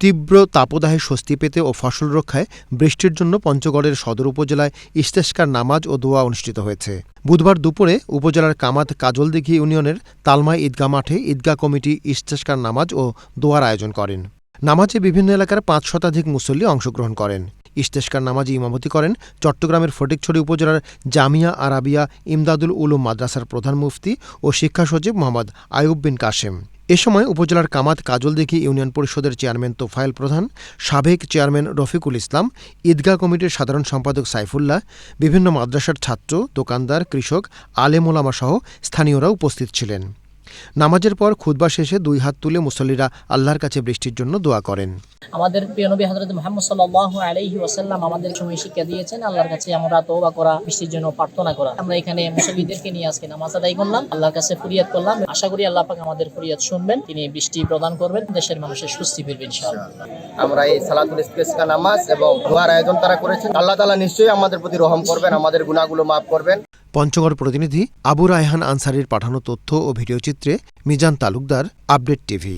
তীব্র তাপদাহে স্বস্তি পেতে ও ফসল রক্ষায় বৃষ্টির জন্য পঞ্চগড়ের সদর উপজেলায় ইস্তেস্কার নামাজ ও দোয়া অনুষ্ঠিত হয়েছে। বুধবার দুপুরে উপজেলার কামাত কাজলদিঘি ইউনিয়নের তালমাই ঈদগা মাঠে ঈদগা কমিটি ইস্তেস্কার নামাজ ও দোয়ার আয়োজন করেন। নামাজে বিভিন্ন এলাকার পাঁচ শতাধিক মুসল্লি অংশগ্রহণ করেন। ইস্তেস্কার নামাজে ইমামতি করেন। চট্টগ্রামের ফটিকছড়ি উপজেলার জামিয়া আরাবিয়া ইমদাদুল উলুম মাদ্রাসার প্রধান মুফতি ও শিক্ষা সচিব মোহাম্মদ আয়ুব বিন কাশেম। এ সময় উপজেলার কামাত কাজল কাজলদিঘি ইউনিয়ন পরিষদের চেয়ারম্যান তোফায়েল প্রধান, সাবেক চেয়ারম্যান রফিকুল ইসলাম, ঈদগাহ কমিটির সাধারণ সম্পাদক সাইফুল্লাহ, বিভিন্ন মাদ্রাসার ছাত্র, দোকানদার, কৃষক, আলেম ওলামা সহ স্থানীয়রা উপস্থিত ছিলেন। নামাজের পর খুতবা শেষে দুই হাত তুলে মুসল্লিরা আল্লাহর কাছে বৃষ্টির জন্য দোয়া করেন। আমাদের প্রিয় নবী হজরত মোহাম্মদ সাল্লাল্লাহু আলাইহি ওয়াসাল্লাম আমাদের সময় শিক্ষা দিয়েছেন আল্লাহর কাছে আমরা তওবা করা বৃষ্টির জন্য প্রার্থনা করা। আমরা এখানে মুসল্লিদেরকে নিয়ে আজকে নামাজ আদায় করলাম আল্লাহর কাছে ফরিয়াদ করলাম। আশা করি আল্লাহ পাক আমাদের ফরিয়াদ শুনবেন তিনি বৃষ্টি প্রদান করবেন দেশের মানুষের স্বস্তি ফিরবে ইনশাআল্লাহ। আমরা এই সালাতুল ইস্তেসকা নামাজ এবং দোয়ার আয়োজন তারা করেছেন। আল্লাহ তাআলা নিশ্চয়ই আমাদের প্রতি রহম করবেন আমাদের গুনাহগুলো মাফ করবেন। পঞ্চগড় প্রতিনিধি আবু রায়হান আনসারির পাঠানো তথ্য ও ভিডিওচিত্রে মিজান তালুকদার আপডেট টিভি।